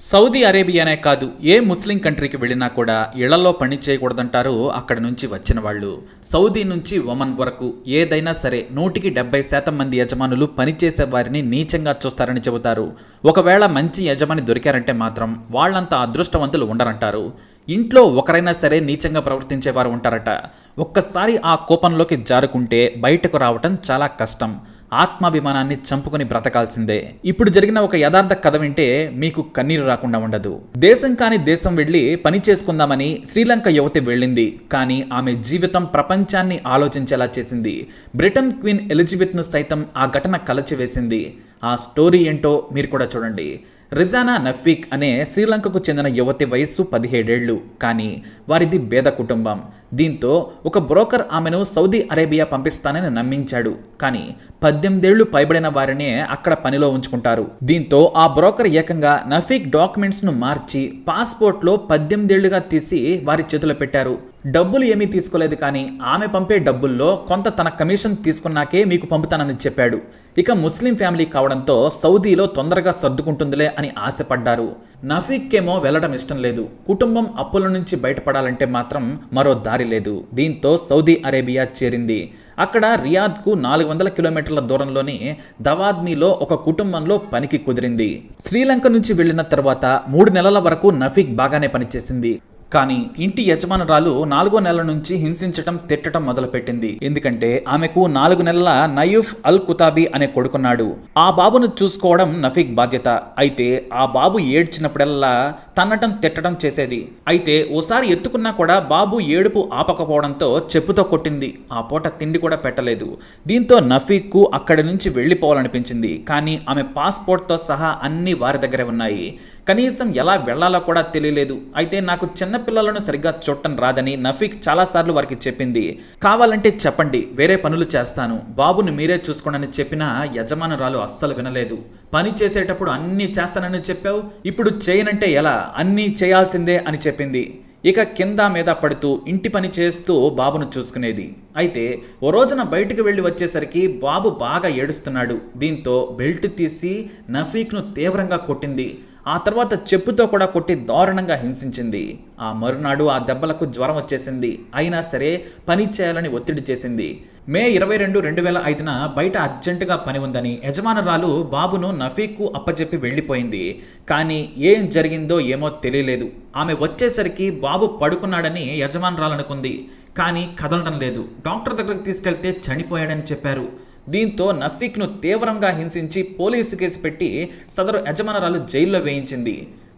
Saudi అరేబియానే కాదు ఏ ముస్లిం కంట్రీకి వెళ్ళినా కూడా ఇళ్ళలో పని చేయకూడదంటారు అక్కడి నుంచి వచ్చిన వాళ్ళు. సౌదీ నుంచి ఒమన్ వరకు ఏదైనా సరే నూటికి డెబ్బై శాతం మంది యజమానులు పనిచేసే వారిని నీచంగా చూస్తారని చెబుతారు. ఒకవేళ మంచి యజమాని దొరికారంటే మాత్రం వాళ్ళంత అదృష్టవంతులు ఉండరంటారు. ఇంట్లో ఒకరైనా సరే నీచంగా ప్రవర్తించేవారు ఉంటారట. ఒక్కసారి ఆ కోపంలోకి జారుకుంటే బయటకు రావటం చాలా కష్టం. ఆత్మాభిమానాన్ని చంపుకుని బ్రతకాల్సిందే. ఇప్పుడు జరిగిన ఒక యథార్థ కథ వింటే మీకు కన్నీరు రాకుండా ఉండదు. దేశం కాని దేశం వెళ్ళి పని చేసుకుందామని శ్రీలంక యువతి వెళ్ళింది. కానీ ఆమె జీవితం ప్రపంచాన్ని ఆలోచించేలా చేసింది. బ్రిటన్ క్వీన్ ఎలిజబెత్ను సైతం ఆ ఘటన కలచివేసింది. ఆ స్టోరీ ఏంటో మీరు కూడా చూడండి. రిజానా నఫీక్ అనే శ్రీలంకకు చెందిన యువతి వయస్సు పదిహేడేళ్ళు. కానీ వారిది పేద కుటుంబం. దీంతో ఒక బ్రోకర్ ఆమెను సౌదీ అరేబియా పంపిస్తానని నమ్మించాడు. కానీ పద్దెనిమిదేళ్ళు పైబడిన వారినే అక్కడ పనిలో ఉంచుకుంటారు. దీంతో ఆ బ్రోకర్ ఏకంగా నఫీక్ డాక్యుమెంట్స్ను మార్చి పాస్పోర్ట్లో పద్దెనిమిదేళ్ళుగా తీసి వారి చేతిలో పెట్టారు. డబ్బులు ఏమీ తీసుకోలేదు కానీ ఆమె పంపే డబ్బుల్లో కొంత తన కమిషన్ తీసుకున్నాకే మీకు పంపుతానని చెప్పాడు. ఇక ముస్లిం ఫ్యామిలీ కావడంతో సౌదీలో తొందరగా సర్దుకుంటుందిలే అని ఆశపడ్డారు. నఫీక్కేమో వెళ్ళడం ఇష్టం లేదు. కుటుంబం అప్పుల నుంచి బయటపడాలంటే మాత్రం మరో దారి లేదు. దీంతో సౌదీ అరేబియా చేరింది. అక్కడ రియాద్కు నాలుగు వందల కిలోమీటర్ల దూరంలోని దవాద్మీలో ఒక కుటుంబంలో పనికి కుదిరింది. శ్రీలంక నుంచి వెళ్ళిన తర్వాత మూడు నెలల వరకు నఫీక్ బాగానే పనిచేసింది. కానీ ఇంటి యజమానురాలు నాలుగో నెలల నుంచి హింసించటం తిట్టడం మొదలుపెట్టింది. ఎందుకంటే ఆమెకు నాలుగు నెలల నయూఫ్ అల్ కుతాబీ అనే కొడుకున్నాడు. ఆ బాబును చూసుకోవడం నఫీక్ బాధ్యత. అయితే ఆ బాబు ఏడ్చినప్పుడల్లా తన్నటం తిట్టడం చేసేది. అయితే ఓసారి ఎత్తుకున్నా కూడా బాబు ఏడుపు ఆపకపోవడంతో చెప్పుతో కొట్టింది. ఆ పూట తిండి కూడా పెట్టలేదు. దీంతో నఫీక్కు అక్కడి నుంచి వెళ్ళిపోవాలనిపించింది. కానీ ఆమె పాస్పోర్ట్తో సహా అన్ని వారి దగ్గరే ఉన్నాయి. కనీసం ఎలా వెళ్ళాలో కూడా తెలియలేదు. అయితే నాకు చిన్న పిల్లలను సరిగ్గా చూడటం రాదని నఫీక్ చాలాసార్లు వారికి చెప్పింది. కావాలంటే చెప్పండి వేరే పనులు చేస్తాను. బాబుని మీరే చూసుకోండి చెప్పినా యజమానురాలు అస్సలు వినలేదు. పని చేసేటప్పుడు అన్నీ చేస్తానని చెప్పావు? ఇప్పుడు చేయనంటే ఎలా? అన్నీ చేయాల్సిందే అని చెప్పింది. ఇక కింద మీద పడుతూ ఇంటి పని చేస్తూ బాబును చూసుకునేది. అయితే ఓ రోజున బయటకు వెళ్ళి వచ్చేసరికి బాబు బాగా ఏడుస్తున్నాడు. దీంతో బెల్ట్ తీసి నఫీక్ను తీవ్రంగా కొట్టింది. ఆ తర్వాత చెప్పుతో కూడా కొట్టి దారుణంగా హింసించింది. ఆ మరునాడు ఆ దెబ్బలకు జ్వరం వచ్చేసింది. అయినా సరే పని చేయాలని ఒత్తిడి చేసింది. మే ఇరవై రెండు రెండు వేల ఐదున బయట అర్జెంటుగా పని ఉందని యజమానురాలు బాబును నఫీక్కు అప్పచెప్పి వెళ్ళిపోయింది. కానీ ఏం జరిగిందో ఏమో తెలియలేదు. ఆమె వచ్చేసరికి బాబు పడుకున్నాడని యజమానురాలు అనుకుంది. కానీ కదలడం లేదు. డాక్టర్ దగ్గరకు తీసుకెళ్తే చనిపోయాడని చెప్పారు. దీంతో నఫీక్ను తీవ్రంగా హింసించి పోలీసు కేసు పెట్టి సదరు యజమానురాలు జైల్లో వేయించింది.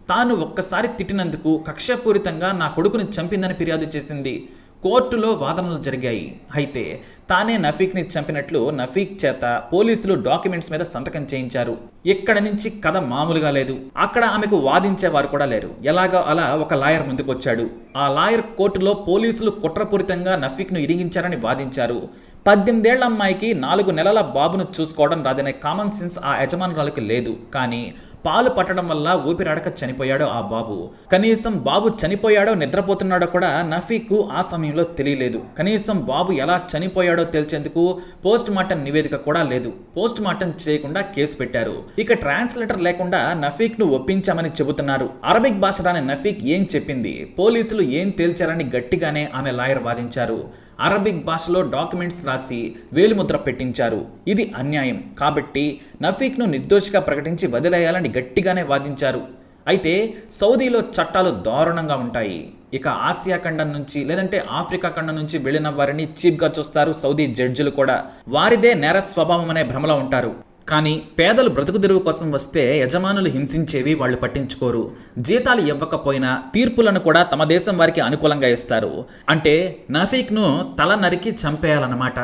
తాను ఒక్కసారి తిట్టినందుకు కక్షపూరితంగా నా కొడుకుని చంపిందని ఫిర్యాదు చేసింది. కోర్టులో వాదనలు జరిగాయి. అయితే తానే నఫీక్ని చంపినట్లు నఫీక్ చేత పోలీసులు డాక్యుమెంట్స్ మీద సంతకం చేయించారు. ఇక్కడ నుంచి కథ మామూలుగా లేదు. అక్కడ ఆమెకు వాదించేవారు కూడా లేరు. ఎలాగో అలా ఒక లాయర్ ముందుకొచ్చాడు. ఆ లాయర్ కోర్టులో పోలీసులు కుట్రపూరితంగా నఫీక్ను ఇరిగించారని వాదించారు. పద్దెనిమిదేళ్ళ అమ్మాయికి నాలుగు నెలల బాబును చూసుకోవడం రాదనే కామన్ సెన్స్ ఆ యజమానురాలకు లేదు. కానీ పాలు పట్టడం వల్ల ఊపిరాడక చనిపోయాడో ఆ బాబు. కనీసం బాబు చనిపోయాడో నిద్రపోతున్నాడో కూడా నఫీకు ఆ సమయంలో తెలియలేదు. కనీసం బాబు ఎలా చనిపోయాడో తెలిసేందుకు పోస్ట్ మార్టం నివేదిక కూడా లేదు. పోస్ట్ మార్టం చేయకుండా కేసు పెట్టారు. ఇక ట్రాన్స్లేటర్ లేకుండా నఫీక్ను ఒప్పించామని చెబుతున్నారు. అరబిక్ భాష రాని నఫీక్ ఏం చెప్పింది? పోలీసులు ఏం తేల్చారని గట్టిగానే ఆమె లాయర్ వాదించారు. అరబిక్ భాషలో డాక్యుమెంట్స్ రాసి వేలిముద్ర పెట్టించారు. ఇది అన్యాయం. కాబట్టి నఫీక్ను నిర్దోషిగా ప్రకటించి వదిలేయాలని గట్టిగానే వాదించారు. అయితే సౌదీలో చట్టాలు దారుణంగా ఉంటాయి. ఇక ఆసియా ఖండం నుంచి లేదంటే ఆఫ్రికా ఖండం నుంచి వెళ్ళిన వారిని చీప్గా చూస్తారు సౌదీ జడ్జిలు కూడా. వారిదే నేర స్వభావం అనే భ్రమలో ఉంటారు. కానీ పేదలు బ్రతుకు తెరువు కోసం వస్తే యజమానులు హింసించేవి వాళ్ళు పట్టించుకోరు. జీతాలు ఇవ్వకపోయినా తీర్పులను కూడా తమ దేశం వారికి అనుకూలంగా ఇస్తారు. అంటే నఫీక్ను తల నరికి చంపేయాలన్నమాట.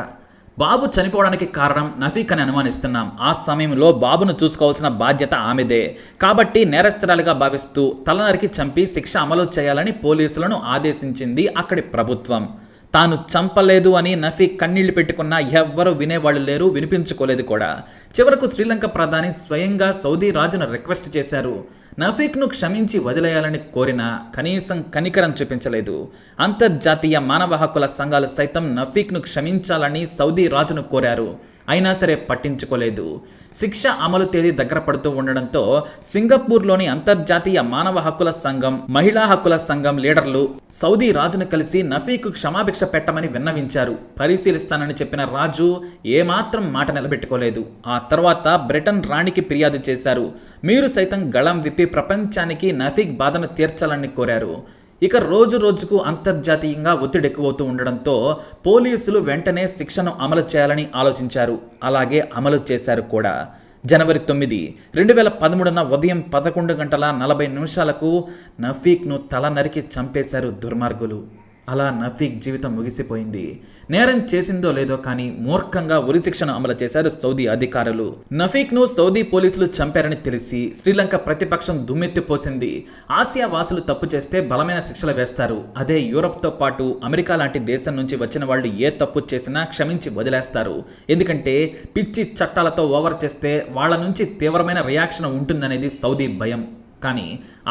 బాబు చనిపోవడానికి కారణం నఫీక్ అని అనుమానిస్తున్నాం. ఆ సమయంలో బాబును చూసుకోవాల్సిన బాధ్యత ఆమెదే. కాబట్టి నేరస్తురాలుగా భావిస్తూ తల నరికి చంపి శిక్ష అమలు చేయాలని పోలీసులను ఆదేశించింది అక్కడి ప్రభుత్వం. తాను చంపలేదు అని నఫీక్ కన్నీళ్ళు పెట్టుకున్నా ఎవ్వరూ వినేవాళ్ళు లేరు వినిపించుకోలేదు కూడా. చివరకు శ్రీలంక ప్రధాని స్వయంగా సౌదీ రాజును రిక్వెస్ట్ చేశారు. నఫీక్ను క్షమించి వదిలేయాలని కోరినా కనీసం కనికరం చూపించలేదు. అంతర్జాతీయ మానవ హక్కుల సంఘాలు సైతం నఫీక్ను క్షమించాలని సౌదీ రాజును కోరారు. అయినా సరే పట్టించుకోలేదు. శిక్ష అమలు తేదీ దగ్గర పడుతూ ఉండడంతో సింగపూర్లోని అంతర్జాతీయ మానవ హక్కుల సంఘం మహిళా హక్కుల సంఘం లీడర్లు సౌదీ రాజును కలిసి నఫీకు క్షమాభిక్ష పెట్టమని విన్నవించారు. పరిశీలిస్తానని చెప్పిన రాజు ఏమాత్రం మాట నిలబెట్టుకోలేదు. ఆ తర్వాత బ్రిటన్ రాణికి ఫిర్యాదు చేశారు. మీరు సైతం గళం విప్పి ప్రపంచానికి నఫీక్ బాధను తీర్చాలని కోరారు. ఇక రోజు రోజుకు అంతర్జాతీయంగా ఒత్తిడి ఎక్కువవుతూ ఉండడంతో పోలీసులు వెంటనే శిక్షను అమలు చేయాలని ఆలోచించారు. అలాగే అమలు చేశారు కూడా. జనవరి తొమ్మిది రెండు వేల పదమూడున ఉదయం పదకొండు గంటల నలభై నిమిషాలకు నఫీక్ను తల నరికి చంపేశారు దుర్మార్గులు. అలా నఫీక్ జీవితం ముగిసిపోయింది. నేరం చేసిందో లేదో కానీ మూర్ఖంగా ఉరిశిక్షను అమలు చేశారు సౌదీ అధికారులు. నఫీక్ను సౌదీ పోలీసులు చంపారని తెలిసి శ్రీలంక ప్రతిపక్షం దుమ్మెత్తిపోసింది. ఆసియా వాసులు తప్పు చేస్తే బలమైన శిక్షలు వేస్తారు. అదే యూరప్తో పాటు అమెరికా లాంటి దేశం నుంచి వచ్చిన వాళ్ళు ఏ తప్పు చేసినా క్షమించి వదిలేస్తారు. ఎందుకంటే పిచ్చి చట్టాలతో ఓవర్ చేస్తే వాళ్ళ నుంచి తీవ్రమైన రియాక్షన్ ఉంటుందనేది సౌదీ భయం. కానీ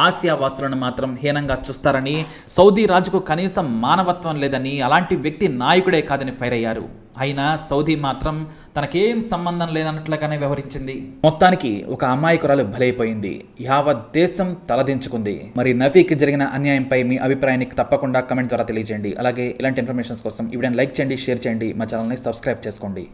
ఆసియా వాసులను మాత్రం హీనంగా చూస్తారని సౌదీ రాజుకు కనీసం మానవత్వం లేదని అలాంటి వ్యక్తి నాయకుడే కాదని ఫైర్ అయ్యారు. అయినా సౌదీ మాత్రం తనకేం సంబంధం లేదన్నట్లుగానే వ్యవహరించింది. మొత్తానికి ఒక అమాయకురాలు బలైపోయింది. యావత్ దేశం తలదించుకుంది. మరి నఫీకి జరిగిన అన్యాయంపై మీ అభిప్రాయానికి తప్పకుండా కమెంట్ ద్వారా తెలియజేయండి. అలాగే ఇలాంటి ఇన్ఫర్మేషన్స్ కోసం ఈ లైక్ చేయండి షేర్ చేయండి. మా ఛానల్ని సబ్స్క్రైబ్ చేసుకోండి.